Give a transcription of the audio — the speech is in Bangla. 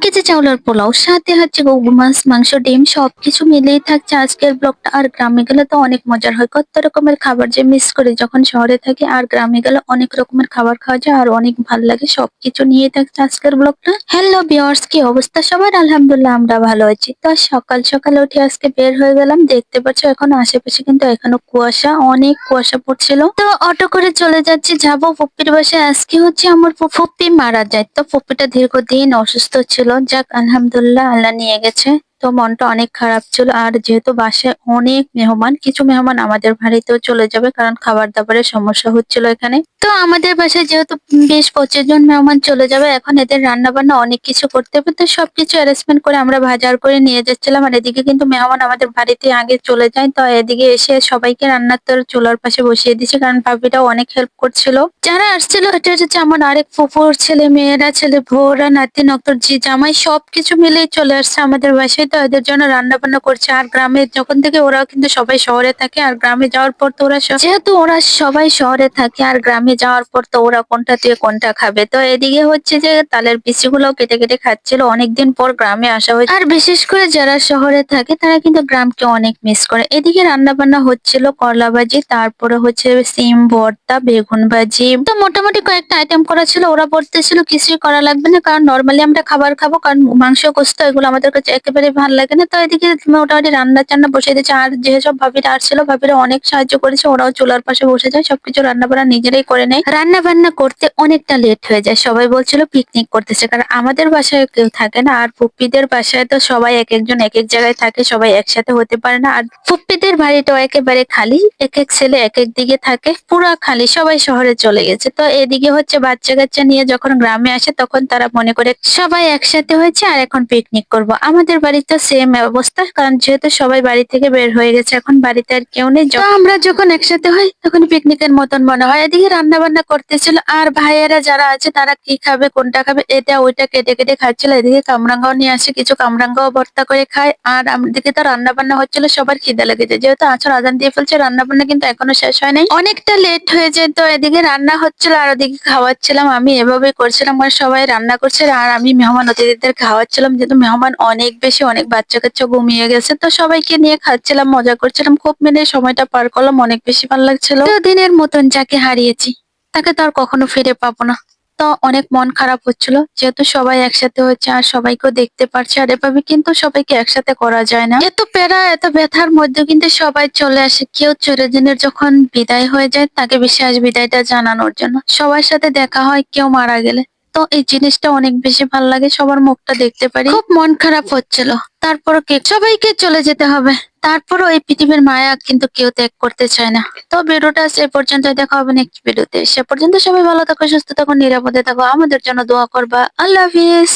কেজি চাউলের পোলাও, সাথে হচ্ছে গরু মাছ, মাংস, ডিম, সবকিছু মিলেই থাকছে আজকের ব্লগটা। আর গ্রামে গেলে তো অনেক মজার হয়। কত রকমের খাবার যে মিস করি যখন শহরে থাকি, আর গ্রামে গেলে অনেক রকমের খাবার খাওয়া যায়, আর অনেক ভালো লাগে সবকিছু নিয়ে থাকছে আজকের ব্লগটা। হ্যালো বিয়ার্স কি অবস্থা সবার? আলহামদুলিল্লাহ, আমরা ভালো আছি। তো সকাল সকালে উঠে আজকে বের হয়ে গেলাম। দেখতে পাচ্ছ, এখন আশেপাশে কিন্তু এখনও কুয়াশা, অনেক কুয়াশা পড়ছিল। তো অটো করে চলে যাচ্ছি, যাব ফুপ্পির বাসায়। আজকে হচ্ছে আমার ফু- ফুপ্পি মারা যায়। তো ফুপ্পিটা দীর্ঘদিন অসুস্থ ছিল। যাক আলহামদুলিল্লাহ আল্লাহ নিয়ে গেছে। তো মনটা অনেক খারাপ ছিল। আর যেহেতু বাসায় অনেক মেহমান, কিছু মেহমান আমাদের বাড়িতেও চলে যাবে কারণ খাবার দাবারের সমস্যা হচ্ছিল এখানে। তো আমাদের বাসায় যেহেতু বেশ পঁচিশ জন মেহমান চলে যাবে, এখন এদের রান্না বান্না অনেক কিছু করতে হবে। তো সবকিছু অ্যারেঞ্জমেন্ট করে আমরা বাজার করে নিয়ে যাচ্ছিলাম। আর এদিকে কিন্তু মেহমান আমাদের বাড়িতে আগে চলে যায়। তো এদিকে এসে সবাইকে রান্নার তোর চুলার পাশে বসিয়ে দিয়েছে কারণ ভাবিটাও অনেক হেল্প করছিল। যারা আসছিল, এটা হচ্ছে আমার আরেক ফুফুর ছেলে, মেয়েরা, ছেলে ভোরা নাতি নক্তর জি জামাই, সবকিছু মিলেই চলে আসছে আমাদের বাসায়। তো এদের জন্য রান্না বান্না করছে। আর গ্রামে যখন থেকে ওরাও কিন্তু সবাই শহরে থাকে, আর গ্রামে যাওয়ার পর তো ওরা যেহেতু ওরা সবাই শহরে থাকে, আর গ্রামে যাওয়ার পর তো ওরা কোনটা দিয়ে কোনটা খাবে। তো এদিকে হচ্ছে যে তালের বিচিগুলো কেটে কেটে খাচ্ছিল। অনেকদিন পর গ্রামে আসা হয়েছে। আর বিশেষ করে যারা শহরে থাকে, তারা কিন্তু গ্রামকে অনেক মিস করে। এদিকে রান্না বান্না হচ্ছিল করলা ভাজি, তারপরে হচ্ছে সিম, ভর্তা, বেগুন ভাজি। তো মোটামুটি কয়েকটা আইটেম করা ছিল। ওরা বলতেছিল কিছুই করা লাগবে না, কারণ নর্মালি আমরা খাবার খাব, কারণ মাংস, গোস্ত, এগুলো আমাদের কাছে একেবারে ভালো লাগে না। তো এদিকে মোটামুটি রান্না টান্না বসে দিয়েছে। আর যেসব ভাবিরা আসছিল, ভাবিরা অনেক সাহায্য করেছে। ওরাও চুলার পাশে বসে যায়। সবকিছু রান্না বান্না নিজেরাই করে নেয়। রান্না বান্না করতে অনেকটা লেট হয়ে যায়। সবাই বলছিল পিকনিক করতেছে। কারণ আমাদের বাসায় কেউ থাকে না। আর ফুপ্পিদের বাসায় তো সবাই এক একজন এক এক জায়গায় থাকে। সবাই একসাথে হতে পারে না। আর ফুপ্পিদের বাড়িটাও একেবারে খালি। এক এক ছেলে এক এক দিকে থাকে। পুরা খালি। সবাই শহরে চলে গেছে। তো এদিকে হচ্ছে বাচ্চা কাচ্চা নিয়ে যখন গ্রামে আসে, তখন তারা মনে করে, সবাই একসাথে হয়েছে। আর এখন পিকনিক করব। আমাদের বাড়িতে সেম অবস্থা, কারণ যেহেতু সবাই বাড়ি থেকে বের হয়ে গেছে, এখন বাড়িতে আর কেউ নেই। আমরা যখন একসাথে হই, তখন পিকনিকের মতন মনে হয়। এদিকে রান্না বান্না করতেছিল, আর ভাইয়েরা যারা আছে, তারা কি খাবে, কোনটা খাবে, এটা, ওইটা কেটে কেটে খাচ্ছিল। এদিকে কামরাঙ্গাও নিয়ে আসে, কিছু কামরাঙ্গাও ভর্তা করে খায়। আর আমাদেরকে তো রান্না বান্না হচ্ছিল, সবার খিদে লেগেছে। যেহেতু আছর আজান দিয়ে ফেলছে রান্না বান্না কিন্তু এখনও শেষ হয় নাই। অনেকটা লেট হয়ে যায় তো এদিকে রান্না হচ্ছিল, আর ওদিকে খাওয়াচ্ছিলাম। আমি এভাবে করছিলাম আর সবাই রান্না করছে, আর আমি মেহমান অতিথিদের খাওয়াচ্ছিলাম। যেহেতু মেহমান অনেক বেশি, অনেক বাচ্চা কাচ্চা ঘুমিয়ে গেছে, তো সবাইকে নিয়ে খাচ্ছিলাম, মজা করছিলাম। খুব মিলে সময়টা পার করলাম, অনেক বেশি ভালো লাগছিল। দিনের মতন যাকে হারিয়েছি, তাকে তো আর কখনো ফিরে পাবো না। তো অনেক মন খারাপ হচ্ছিল, যেহেতু সবাই একসাথে হচ্ছে আর সবাইকেও দেখতে পারছে, আর এভাবে কিন্তু সবাইকে একসাথে করা যায় না। এত প্যারা এত ব্যথার মধ্যে কিন্তু সবাই চলে আসে, কেউ চিরদিনের যখন বিদায় হয়ে যায়, তাকে বিশেষ বিদায়টা জানানোর জন্য। সবার সাথে দেখা হয়, কেউ মারা গেলে। তো এই জিনিসটা অনেক বেশি ভালো লাগে সবার মুখটা দেখতে পারি। খুব মন খারাপ হচ্ছিল। তারপর কে সবাইকে চলে যেতে হবে। তারপরও এই পৃথিবীর মায়া কিন্তু কেউ ত্যাগ করতে চায় না। তো ভিডিওটা সে পর্যন্ত দেখা হবে নেক্সট ভিডিওতে সে পর্যন্ত সবাই ভালো থাকো সুস্থ থাকো নিরাপদে থাকো। আমাদের জন্য দোয়া করবা। আল্লাহ হাফিজ।